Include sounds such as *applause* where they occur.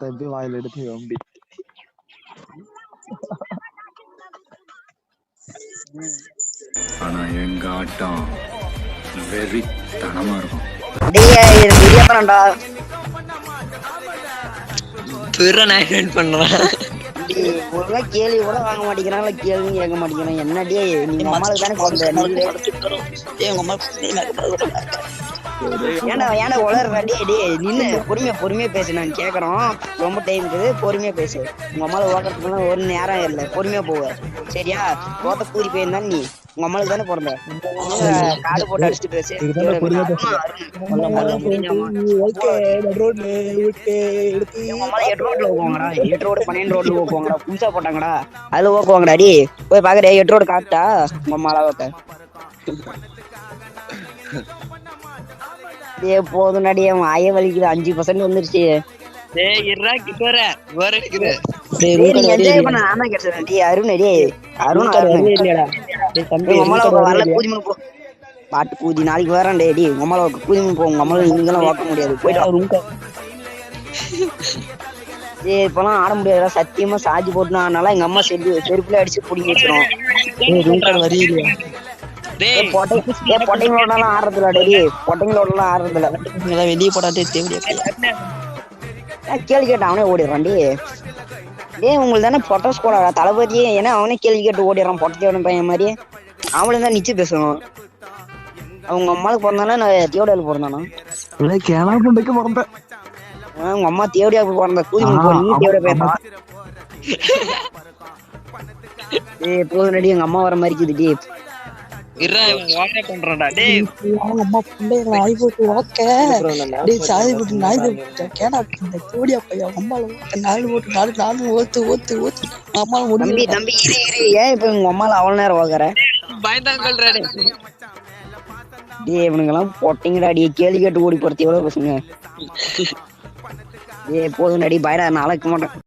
தம்பி வாயில எடுத்து வம்பி ஆனா எங்க ஆட்டம் வெறித்தனமா இருக்கும் டேய் இது இடியாப்பனடா பிற நான் பண்றேன். ஒழுங்கா கேள்வி கூட வாங்க மாட்டேங்கிறாங்களா கேள்வி கேட்க மாட்டேங்கிறான் என்ன டேய் நீங்க அம்மாளுக்கு தானே நீங்களே உங்க அம்மா ஏன்டா ஏன்டா உளர்ற? டேய் டேய் நின்னு பொறுமையா பொறுமையா பேசு. நான் கேக்குறோம் ரொம்ப டைம் இருக்குது பொறுமையா பேசு. உங்க அம்மால ஓட்டுறதுக்குலாம் ஒரு நேரம் இல்லை. பொறுமையா போவ சரியா? போத்த கூறி போயிருந்தா நீ. உங்க அம்மாளுக்கு தானே பிறந்த *laughs* காடு போட்டு அடிச்சுட்டு பேசு எட்டு ரோட்ல ஓக்குவாங்கடா. எட்டு ரோடு பன்னெண்டு ரோட்ல ஓக்குவாங்கடா. புதுசா போட்டாங்கடா. அதுல ஓக்குவாங்கடா டி போய் பாக்குறியா எட்டு ரோடு காட்டா உங்க அம்மா அளவுக்கு ஏ போதும் நடி என் வாய வலிக்குது. அஞ்சு பர்சன்ட் வந்துருச்சு. டேய் இருடா கிட்ட வர வேற இருக்குது டேய், பண்ண நான் டி அருண் அருண் வரல மணி போ. பாட்டு கூதி நாளைக்கு வரேன் டே டி உங்க அம்மால கூதி மணி போ உங்க அம்மால நீங்களாம் வாக்க முடியாது. போயிட்டு ஏய் இப்பெல்லாம் ஆட முடியாதுடா. சத்தியமா சாஜி போட்டுனா அதனால எங்க அம்மா செருப்பு செருப்புல அடிச்சு புடிங்கி வச்சிரும். டேய். பொட்டைங்களோடலாம் ஆடுறது இல்ல டேடி பொட்டைங்களோடலாம் ஆடுறது இல்ல வெளிய போடாதே தேவடியா ஏன் கேள்வி கேட்டு அவனே ஓடிடுறான் டி டேய் உங்களுக்கு தானே பொட்டை ஸ்கோடா தளபதியே ஏன்னா அவனே கேள்வி கேட்டு ஓடிடுறான் பொட்டையோட பையன் மாதிரி. அவனும் தான் நிச்சு பேசணும் அவங்க அம்மாவுக்கு பிறந்தானா நான் தேவடியாவுக்கு பிறந்தானா? இல்லை கேனா புண்டைக்கு மறந்தேன் ஆ, உங்க அம்மா தேவடியாவுக்கு பிறந்த கூதி நீ தேவடியா பேசா ஏய் போதும் எங்க அம்மா வர மாதிரி இருக்குது டி இருடா இவன் வாடா பண்றான்டா. டேய். அவங்க அம்மா பிள்ளைங்க நாய் போட்டு ஓக்க டேய் சாதி போட்டு நாய் போட்டு கேடா இந்த கோடியா பையன் அவங்க அம்மால ஓக்க நாலு போட்டு நாலு நாலு ஓத்து ஓத்து ஓத்து. அம்மால தம்பி முடியல தம்பி இரு இரு. ஏன் இப்ப உங்க அம்மால அவ்வளவு நேரம் கொள்றா டேய். டேய் இவனுங்கெல்லாம் பொட்டிங்கடா டே கேள்வி கேட்டு ஓடி போறது எவ்வளவு பசங்க? ஏய் போதும் நடி பயடா நாளைக்கு மாட்டேன்.